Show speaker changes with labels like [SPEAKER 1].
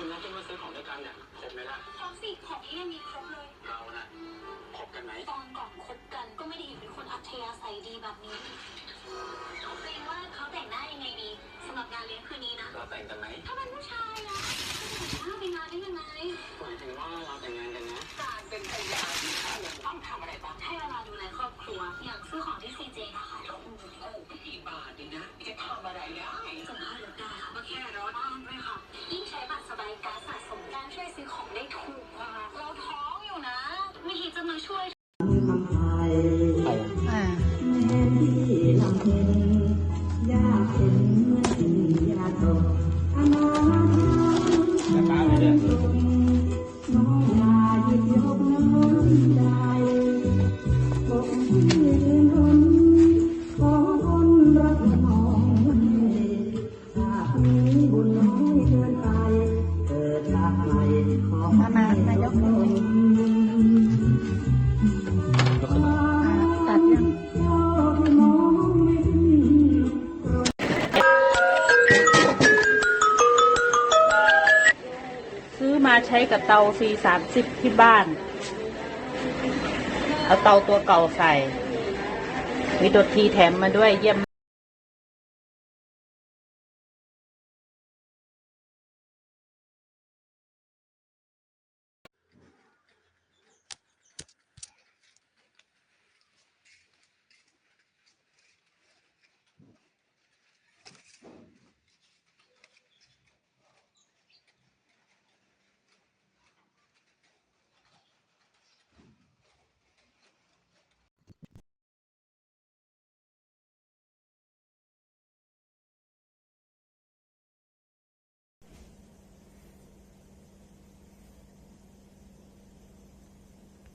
[SPEAKER 1] คุณนัดกันมาซื้อของด้วยกันเนี่ยครบไหมล่ะ
[SPEAKER 2] ครบสิของที่ยังมีครบเลย
[SPEAKER 1] เราน่ะคบกันไหม
[SPEAKER 2] ตอนก่อนคบกันก็ไม่ได้เห็นเป็นคนอัธยาศัยดีแบบนี้เกรงว่าเขาแต่งหน้ายังไงดีสำหรับงานเลี้ยงคืนนี้นะ
[SPEAKER 1] เราแต่งกันไหม
[SPEAKER 2] ถ้าเป็นผู้ชายนะจะแต่งหน้าไปงานได้ยังไง
[SPEAKER 1] หมายถึงว่าเราแต่งงานกันนะ
[SPEAKER 2] การเป็นภรรยาที่เขาต้องทำอะไรบ้างให้เวลาดูแลครอบครัว อย่างซื้อของที่ซีเจนะคะ
[SPEAKER 3] การ
[SPEAKER 2] สะสมการช่วยซื้อของได้ถูกกว่าเราท้องอยู่นะไม่คิดจะมาช่วย
[SPEAKER 4] ขอให้ยกลง
[SPEAKER 5] อ่าตัดยังซื้อมาใช้กับเตา C30 ที่บ้าน เอาเตาตัวเก่าใส่ มีตัวทีแถมมาด้วยเยี่ยม